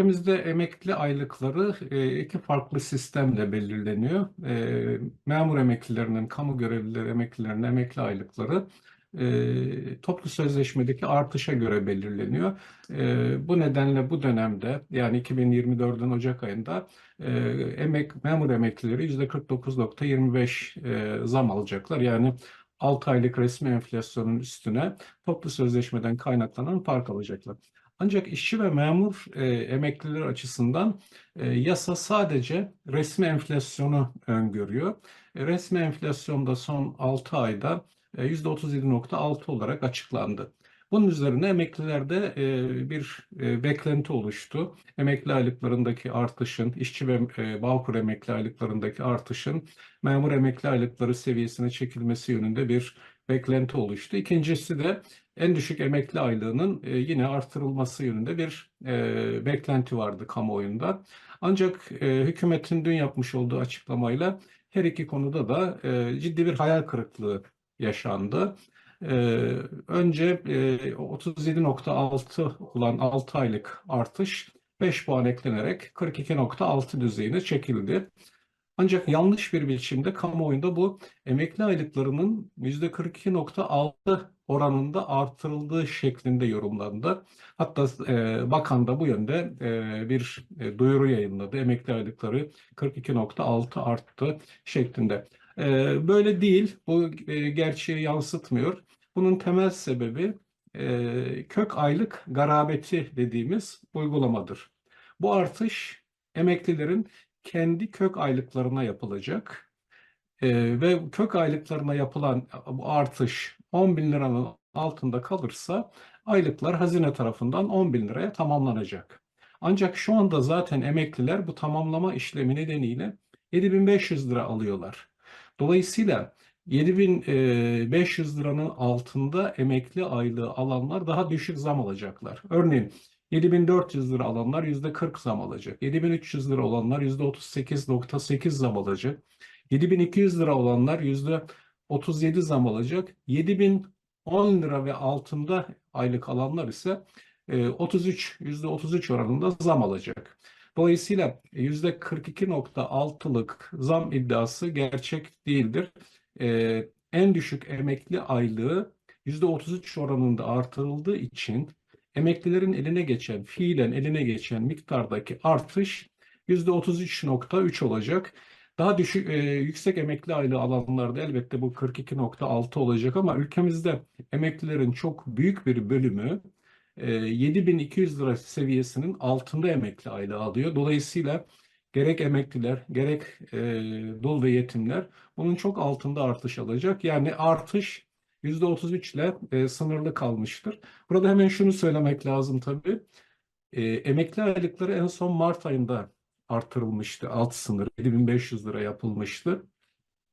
ülkemizde emekli aylıkları e, iki farklı sistemle belirleniyor. E, memur emeklilerinin, kamu görevlileri emeklilerinin emekli aylıkları e, toplu sözleşmedeki artışa göre belirleniyor. E, bu nedenle bu dönemde yani 2024'ün Ocak ayında emek memur emeklileri %49.25 e, zam alacaklar. Yani 6 aylık resmi enflasyonun üstüne toplu sözleşmeden kaynaklanan fark alacaklar. Ancak işçi ve memur e, emekliler açısından e, yasa sadece resmi enflasyonu öngörüyor. E, resmi enflasyonda son 6 ayda e, %37.6 olarak açıklandı. Bunun üzerine emeklilerde e, bir e, beklenti oluştu. Emekli aylıklarındaki artışın, işçi ve e, Bağkur emekli aylıklarındaki artışın memur emekli aylıkları seviyesine çekilmesi yönünde bir beklenti oluştu. İkincisi de en düşük emekli aylığının e, yine artırılması yönünde bir e, beklenti vardı kamuoyunda. Ancak e, hükümetin dün yapmış olduğu açıklamayla her iki konuda da ciddi bir hayal kırıklığı yaşandı. Önce e, 37.6 olan 6 aylık artış 5 puan eklenerek 42.6 düzeyine çekildi. Ancak yanlış bir biçimde kamuoyunda bu emekli aylıklarının %42.6 oranında artırıldığı şeklinde yorumlandı. Hatta e, bakan da bu yönde e, bir e, duyuru yayınladı. Emekli aylıkları 42.6 arttı şeklinde. E, böyle değil. Bu e, gerçeği yansıtmıyor. Bunun temel sebebi e, kök aylık garabeti dediğimiz uygulamadır. Bu artış emeklilerin kendi kök aylıklarına yapılacak. E, ve kök aylıklarına yapılan artış 10 bin liranın altında kalırsa aylıklar hazine tarafından 10 bin liraya tamamlanacak. Ancak şu anda zaten emekliler bu tamamlama işlemi nedeniyle 7500 lira alıyorlar. Dolayısıyla 7500 liranın altında emekli aylığı alanlar daha düşük zam alacaklar. Örneğin 7400 lira alanlar %40 zam alacak. 7300 lira olanlar %38.8 zam alacak. 7200 lira olanlar %37 zam alacak. 7010 lira ve altında aylık alanlar ise 33 %33 oranında zam alacak. Dolayısıyla %42.6'lık zam iddiası gerçek değildir. En düşük emekli aylığı %33 oranında artırıldığı için emeklilerin eline geçen, fiilen eline geçen miktardaki artış %33.3 olacak. Daha düşük, e, yüksek emekli aylığı alanlarda elbette bu 42.6 olacak ama ülkemizde emeklilerin çok büyük bir bölümü e, 7200 lira seviyesinin altında emekli aylığı alıyor. Dolayısıyla gerek emekliler gerek e, dul ve yetimler bunun çok altında artış alacak. Yani artış %33 ile e, sınırlı kalmıştır. Burada hemen şunu söylemek lazım tabii. E, emekli aylıkları en son Mart ayında artırılmıştı. Alt sınır 7500 lira yapılmıştı.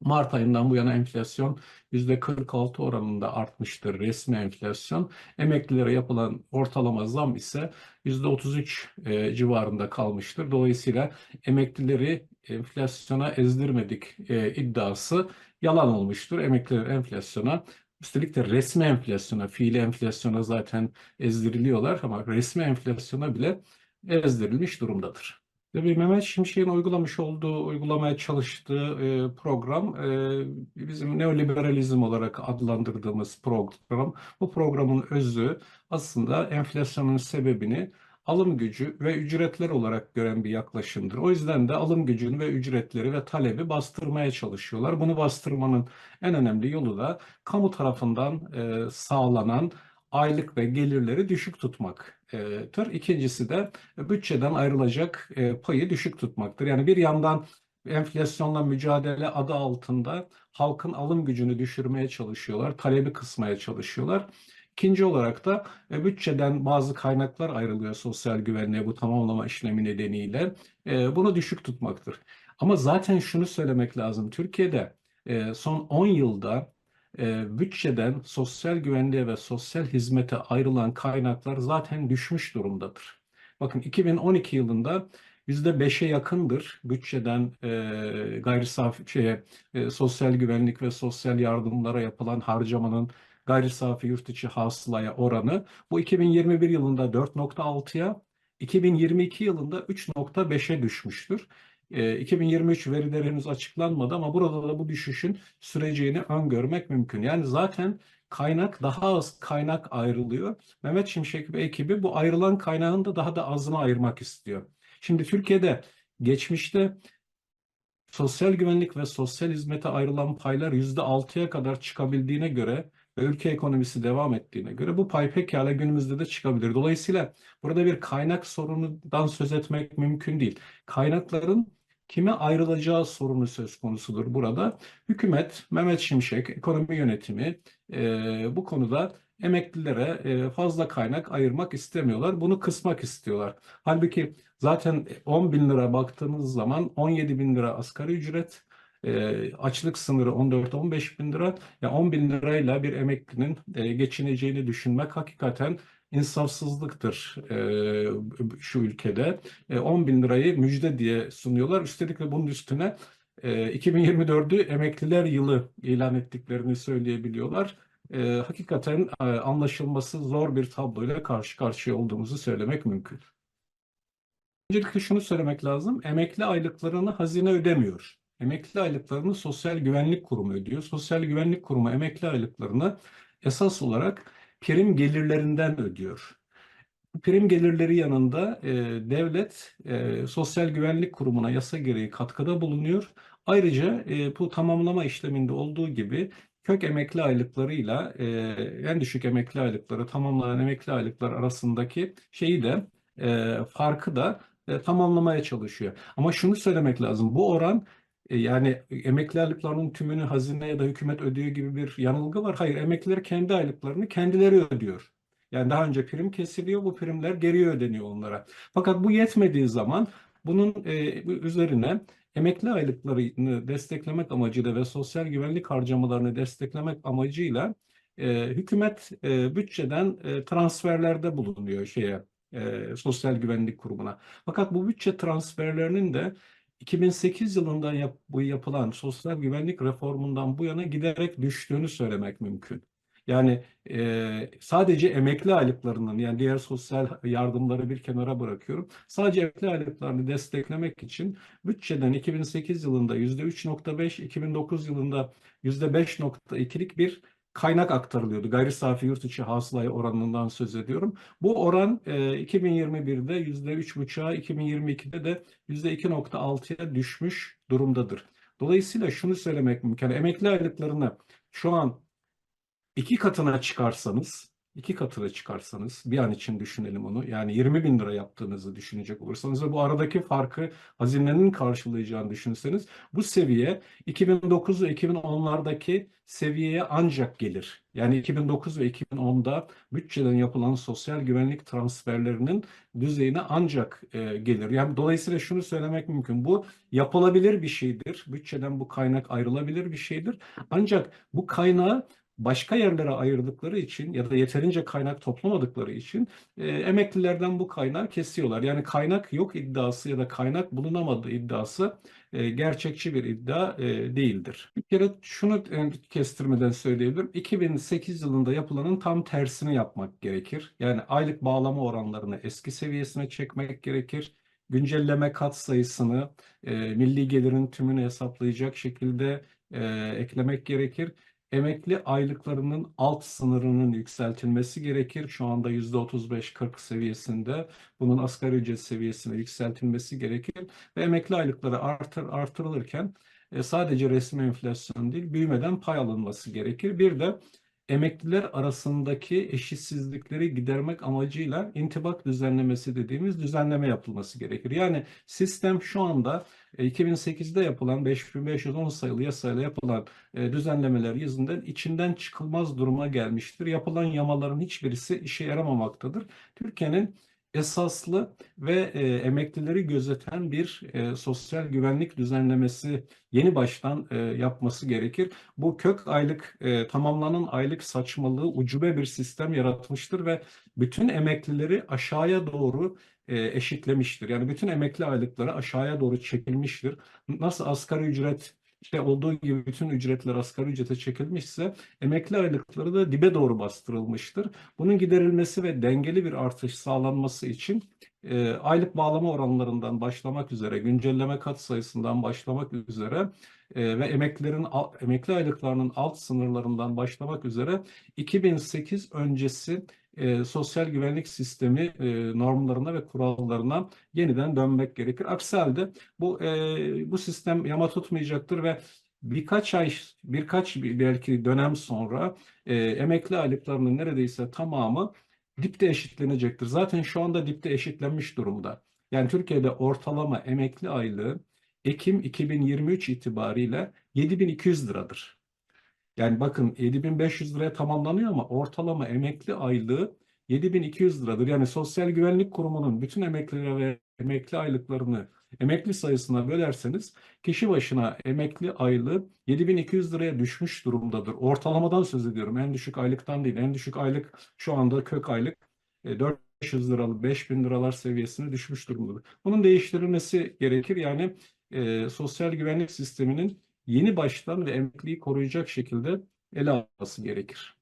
Mart ayından bu yana enflasyon %46 oranında artmıştır resmi enflasyon. Emeklilere yapılan ortalama zam ise %33 e, civarında kalmıştır. Dolayısıyla emeklileri enflasyona ezdirmedik e, iddiası yalan olmuştur. Emekliler enflasyona Üstelik de resmi enflasyona, fiili enflasyona zaten ezdiriliyorlar ama resmi enflasyona bile ezdirilmiş durumdadır. Tabii Mehmet Şimşek'in uygulamış olduğu, uygulamaya çalıştığı e, program e, bizim neoliberalizm olarak adlandırdığımız program. Bu programın özü aslında enflasyonun sebebini alım gücü ve ücretler olarak gören bir yaklaşımdır. O yüzden de alım gücünü ve ücretleri ve talebi bastırmaya çalışıyorlar. Bunu bastırmanın en önemli yolu da kamu tarafından e, sağlanan aylık ve gelirleri düşük tutmaktır. İkincisi de bütçeden ayrılacak e, payı düşük tutmaktır. Yani bir yandan enflasyonla mücadele adı altında halkın alım gücünü düşürmeye çalışıyorlar, talebi kısmaya çalışıyorlar. İkinci olarak da e, bütçeden bazı kaynaklar ayrılıyor sosyal güvenliğe bu tamamlama işlemi nedeniyle. E, bunu düşük tutmaktır. Ama zaten şunu söylemek lazım. Türkiye'de e, son 10 yılda e, bütçeden sosyal güvenliğe ve sosyal hizmete ayrılan kaynaklar zaten düşmüş durumdadır. Bakın 2012 yılında %5'e yakındır bütçeden e, gayri safi şeye, e, sosyal güvenlik ve sosyal yardımlara yapılan harcamanın gayri safi yurt içi hasılaya oranı. Bu 2021 yılında 4.6'ya, 2022 yılında 3.5'e düşmüştür. E, 2023 verileri henüz açıklanmadı ama burada da bu düşüşün süreceğini öngörmek mümkün. Yani zaten kaynak daha az kaynak ayrılıyor. Mehmet Şimşek ve ekibi bu ayrılan kaynağın da daha da azını ayırmak istiyor. Şimdi Türkiye'de geçmişte sosyal güvenlik ve sosyal hizmete ayrılan paylar %6'ya kadar çıkabildiğine göre ve ülke ekonomisi devam ettiğine göre bu pay pekala günümüzde de çıkabilir. Dolayısıyla burada bir kaynak sorunundan söz etmek mümkün değil. Kaynakların kime ayrılacağı sorunu söz konusudur burada. Hükümet, Mehmet Şimşek, ekonomi yönetimi e, bu konuda emeklilere e, fazla kaynak ayırmak istemiyorlar. Bunu kısmak istiyorlar. Halbuki zaten 10 bin lira baktığınız zaman 17 bin lira asgari ücret, e, açlık sınırı 14-15 bin lira. Ya 10 bin lirayla bir emeklinin e, geçineceğini düşünmek hakikaten insafsızlıktır e, şu ülkede. E, 10 bin lirayı müjde diye sunuyorlar. Üstelik de bunun üstüne e, 2024'ü emekliler yılı ilan ettiklerini söyleyebiliyorlar. E, hakikaten e, anlaşılması zor bir tabloyla karşı karşıya olduğumuzu söylemek mümkün. Öncelikle şunu söylemek lazım. Emekli aylıklarını hazine ödemiyor. Emekli aylıklarını Sosyal Güvenlik Kurumu ödüyor. Sosyal Güvenlik Kurumu emekli aylıklarını esas olarak prim gelirlerinden ödüyor. Prim gelirleri yanında e, devlet e, Sosyal Güvenlik Kurumu'na yasa gereği katkıda bulunuyor. Ayrıca e, bu tamamlama işleminde olduğu gibi kök emekli aylıklarıyla e, en düşük emekli aylıkları tamamlanan emekli aylıklar arasındaki şeyi de e, farkı da e, tamamlamaya çalışıyor. Ama şunu söylemek lazım. Bu oran yani emekli aylıklarının tümünü hazine ya da hükümet ödüyor gibi bir yanılgı var. Hayır, emekliler kendi aylıklarını kendileri ödüyor. Yani daha önce prim kesiliyor, bu primler geriye ödeniyor onlara. Fakat bu yetmediği zaman bunun e, üzerine emekli aylıklarını desteklemek amacıyla ve sosyal güvenlik harcamalarını desteklemek amacıyla e, hükümet e, bütçeden e, transferlerde bulunuyor şeye e, Sosyal Güvenlik Kurumu'na. Fakat bu bütçe transferlerinin de 2008 yılında yap, bu yapılan sosyal güvenlik reformundan bu yana giderek düştüğünü söylemek mümkün. Yani e, sadece emekli aylıklarının yani diğer sosyal yardımları bir kenara bırakıyorum. Sadece emekli aylıklarını desteklemek için bütçeden 2008 yılında %3.5, 2009 yılında %5.2'lik bir kaynak aktarılıyordu. Gayri safi yurt içi hasılaya oranından söz ediyorum. Bu oran e, 2021'de %3,5'a, 2022'de de %2,6'ya düşmüş durumdadır. Dolayısıyla şunu söylemek mümkün. Emekli aylıklarını şu an iki katına çıkarsanız, iki katına çıkarsanız bir an için düşünelim onu. Yani 20 bin lira yaptığınızı düşünecek olursanız ve bu aradaki farkı hazinenin karşılayacağını düşünürseniz bu seviye 2009 ve 2010'lardaki seviyeye ancak gelir. Yani 2009 ve 2010'da bütçeden yapılan sosyal güvenlik transferlerinin düzeyine ancak e, gelir. Yani dolayısıyla şunu söylemek mümkün. Bu yapılabilir bir şeydir. Bütçeden bu kaynak ayrılabilir bir şeydir. Ancak bu kaynağı başka yerlere ayırdıkları için ya da yeterince kaynak toplamadıkları için e, emeklilerden bu kaynağı kesiyorlar. Yani kaynak yok iddiası ya da kaynak bulunamadığı iddiası e, gerçekçi bir iddia e, değildir. Bir kere şunu e, kestirmeden söyleyebilirim. 2008 yılında yapılanın tam tersini yapmak gerekir. Yani aylık bağlama oranlarını eski seviyesine çekmek gerekir güncelleme kat sayısını e, milli gelirin tümünü hesaplayacak şekilde e, eklemek gerekir emekli aylıklarının alt sınırının yükseltilmesi gerekir. Şu anda %35-40 seviyesinde bunun asgari ücret seviyesine yükseltilmesi gerekir ve emekli aylıkları artır, artırılırken e, sadece resmi enflasyon değil büyümeden pay alınması gerekir. Bir de emekliler arasındaki eşitsizlikleri gidermek amacıyla intibak düzenlemesi dediğimiz düzenleme yapılması gerekir. Yani sistem şu anda 2008'de e, yapılan 5510 sayılı yasayla yapılan e, düzenlemeler yüzünden içinden çıkılmaz duruma gelmiştir. Yapılan yamaların hiçbirisi işe yaramamaktadır. Türkiye'nin esaslı ve e, emeklileri gözeten bir e, sosyal güvenlik düzenlemesi yeni baştan e, yapması gerekir. Bu kök aylık e, tamamlanan aylık saçmalığı ucube bir sistem yaratmıştır ve bütün emeklileri aşağıya doğru e, eşitlemiştir. Yani bütün emekli aylıkları aşağıya doğru çekilmiştir. Nasıl asgari ücret işte olduğu gibi bütün ücretler asgari ücrete çekilmişse emekli aylıkları da dibe doğru bastırılmıştır. Bunun giderilmesi ve dengeli bir artış sağlanması için e, aylık bağlama oranlarından başlamak üzere, güncelleme kat sayısından başlamak üzere e, ve emeklilerin emekli aylıklarının alt sınırlarından başlamak üzere 2008 öncesi e, sosyal güvenlik sistemi e, normlarına ve kurallarına yeniden dönmek gerekir. Aksi halde bu e, bu sistem yama tutmayacaktır ve birkaç ay, birkaç bir- belki dönem sonra e, emekli aylıklarının neredeyse tamamı dipte eşitlenecektir. Zaten şu anda dipte eşitlenmiş durumda. Yani Türkiye'de ortalama emekli aylığı Ekim 2023 itibariyle 7200 liradır. Yani bakın 7500 liraya tamamlanıyor ama ortalama emekli aylığı 7200 liradır. Yani Sosyal Güvenlik Kurumu'nun bütün emeklilere ve emekli aylıklarını emekli sayısına bölerseniz kişi başına emekli aylığı 7200 liraya düşmüş durumdadır. Ortalamadan söz ediyorum. En düşük aylıktan değil. En düşük aylık şu anda kök aylık e, 400 liralık 5000 liralar seviyesine düşmüş durumdadır. Bunun değiştirilmesi gerekir. Yani e, sosyal güvenlik sisteminin yeni baştan ve emekliyi koruyacak şekilde ele alması gerekir.